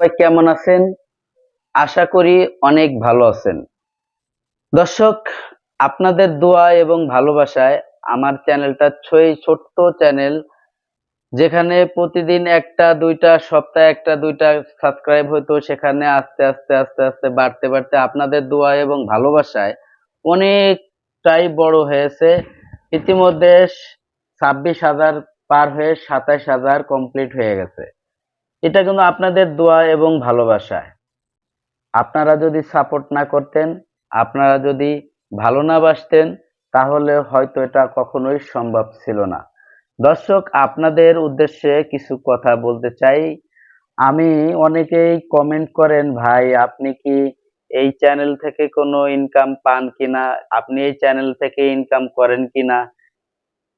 সবাই কেমন আছেন? আশা করি অনেক ভালো আছেন। দর্শক, আপনাদের দোয়া এবং ভালোবাসায় আমার চ্যানেলটা ছয় ছোট্ট চ্যানেল, যেখানে প্রতিদিন একটা, দুইটা, সপ্তাহে একটা, দুইটা সাবস্ক্রাইব হতো সেখানে আস্তে আস্তে আস্তে আস্তে বাড়তে বাড়তে আপনাদের দোয়া এবং ভালোবাসায় অনেকটাই বড় হয়েছে। ইতিমধ্যে ছাব্বিশ হাজার পার হয়ে সাতাশ হাজার কমপ্লিট হয়ে গেছে। এটা কিন্তু আপনাদের দোয়া এবং ভালোবাসায়। আপনারা যদি সাপোর্ট না করতেন, আপনারা যদি ভালো না বাসতেন, তাহলে হয়তো এটা কখনোই সম্ভব ছিল না। দর্শক, আপনাদের উদ্দেশ্যে কিছু কথা বলতে চাই। আমি অনেকেই কমেন্ট করেন, ভাই, আপনি কি এই চ্যানেল থেকে কোনো ইনকাম পান কিনা? আপনি এই চ্যানেল থেকে ইনকাম করেন কিনা?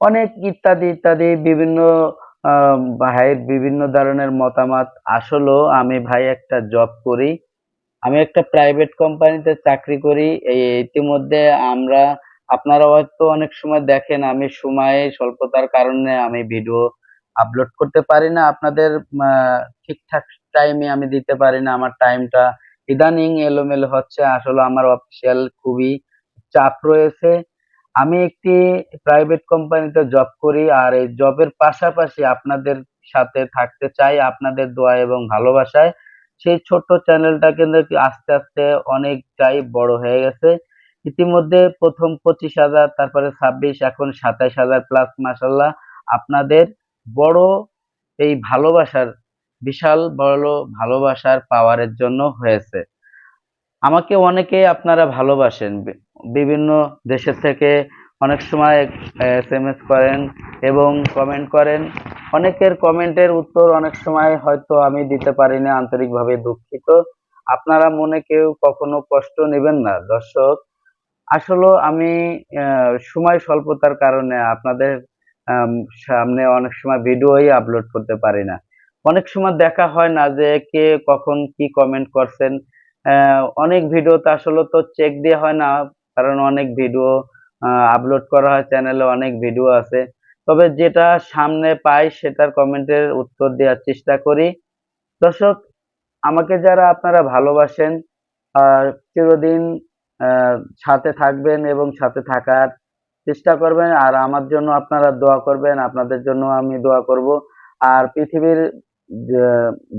অনেক ইত্যাদি ইত্যাদি, বিভিন্ন ভাইয়ের বিভিন্ন ধরনের মতামত। আসলেও আমি ভাই একটা জব করি। আমি একটা প্রাইভেট কোম্পানিতে চাকরি করি। এই ইতিমধ্যে আমরা, আপনারা হয়তো অনেক সময় দেখেন, আমি সময়ে স্বল্পতার কারণে আমি ভিডিও আপলোড করতে পারি না। আপনাদের ঠিকঠাক টাইমে আমি দিতে পারি না। আমার টাইমটা ইদানিং এলোমেলো হচ্ছে। আসলে আমার অফিসিয়াল খুবই চাপ রয়েছে। আমি একটি প্রাইভেট কোম্পানিতে জব করি আর এই জবের পাশাপাশি আপনাদের সাথে থাকতে চাই, আপনাদের দোয়া এবং ভালোবাসায়। সেই ছোট্ট চ্যানেলটা কিন্তু আস্তে আস্তে অনেকটাই বড় হয়ে গেছে। ইতিমধ্যে প্রথম পঁচিশ হাজার, তারপরে ছাব্বিশ, এখন সাতাইশ হাজার প্লাস মাসাল্লাহ আপনাদের বড় এই ভালোবাসার, বিশাল বড় ভালোবাসার পাওয়ারের জন্য হয়েছে। আমাকে অনেকে আপনারা ভালোবাসেন। বিভিন্ন দেশের থেকে অনেক সময় এস এম এস করেন এবং কমেন্ট করেন। অনেকের কমেন্টের উত্তর অনেক সময় হয়তো আমি দিতে পারি না আন্তরিকভাবে দুঃখিত। আপনারা মনে কেউ কখনো কষ্ট নেবেন না, দর্শক। আসলে আমি সময় স্বল্পতার কারণে আপনাদের সামনে অনেক সময় ভিডিওই আপলোড করতে পারি না। অনেক সময় দেখা হয় না যে কে কখন কি কমেন্ট করছেন। আহ, ভিডিও ভিডিওতে আসলে তো চেক দিয়ে হয় না কারণ অনেক ভিডিও আপলোড করা হয় চ্যানেলে অনেক ভিডিও আছে। তবে যেটা সামনে পাই সেটার কমেন্টের উত্তর দেওয়ার চেষ্টা করি। দর্শক আমাকে যারা আপনারা ভালোবাসেন চিরদিন সাথে থাকবেন এবং সাথে থাকার চেষ্টা করবেন আর আমার জন্য আপনারা দোয়া করবেন আপনাদের জন্য আমি দোয়া করব। আর পৃথিবীর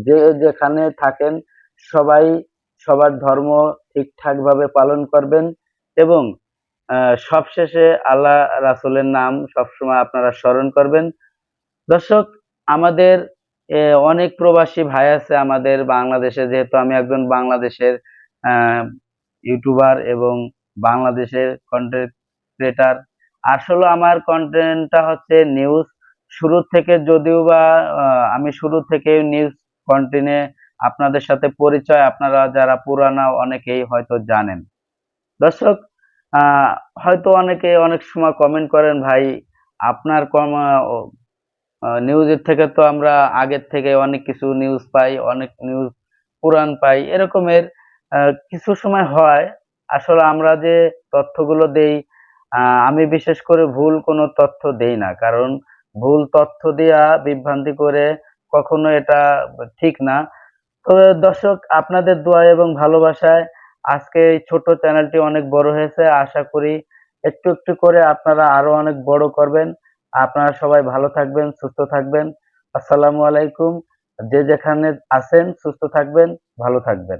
যে যেখানে থাকেন সবাই সবার ধর্ম ঠিকঠাক ভাবে পালন করবেন এবং সবশেষে আল্লাহ রাসুলের নাম সবসময় আপনারা স্মরণ করবেন। দর্শক, আমাদের অনেক প্রবাসী ভাই আছে আমাদের বাংলাদেশে, যেহেতু আমি একজন বাংলাদেশের ইউটিউবার এবং বাংলাদেশের কন্টেন্ট ক্রিয়েটার আসলে আমার কন্টেন্টটা হচ্ছে নিউজ শুরু থেকে যদিও বা আমি শুরু থেকে নিউজ কন্টেন্টে আপনাদের সাথে পরিচয়, আপনারা যারা পুরানা, অনেকেই হয়তো জানেন। দর্শক হয়তো অনেকে অনেক সময় কমেন্ট করেন, ভাই, আপনার কম নিউজের থেকে তো আমরা আগের থেকে অনেক কিছু নিউজ পাই, অনেক নিউজ পুরান পাই। এরকমের কিছু সময় হয়। আসলে আমরা যে তথ্যগুলো দেই আমি বিশেষ করে ভুল কোনো তথ্য দেই না। কারণ ভুল তথ্য দেয়া বিভ্রান্তি করে কখনো এটা ঠিক না। তবে দর্শক, আপনাদের দোয়া এবং ভালোবাসায় আজকে এই ছোট চ্যানেলটি অনেক বড় হয়েছে। আশা করি একটু একটু করে আপনারা আরও অনেক বড় করবেন। আপনারা সবাই ভালো থাকবেন, সুস্থ থাকবেন। আসসালামু আলাইকুম। যে যেখানে আছেন, সুস্থ থাকবেন, ভালো থাকবেন।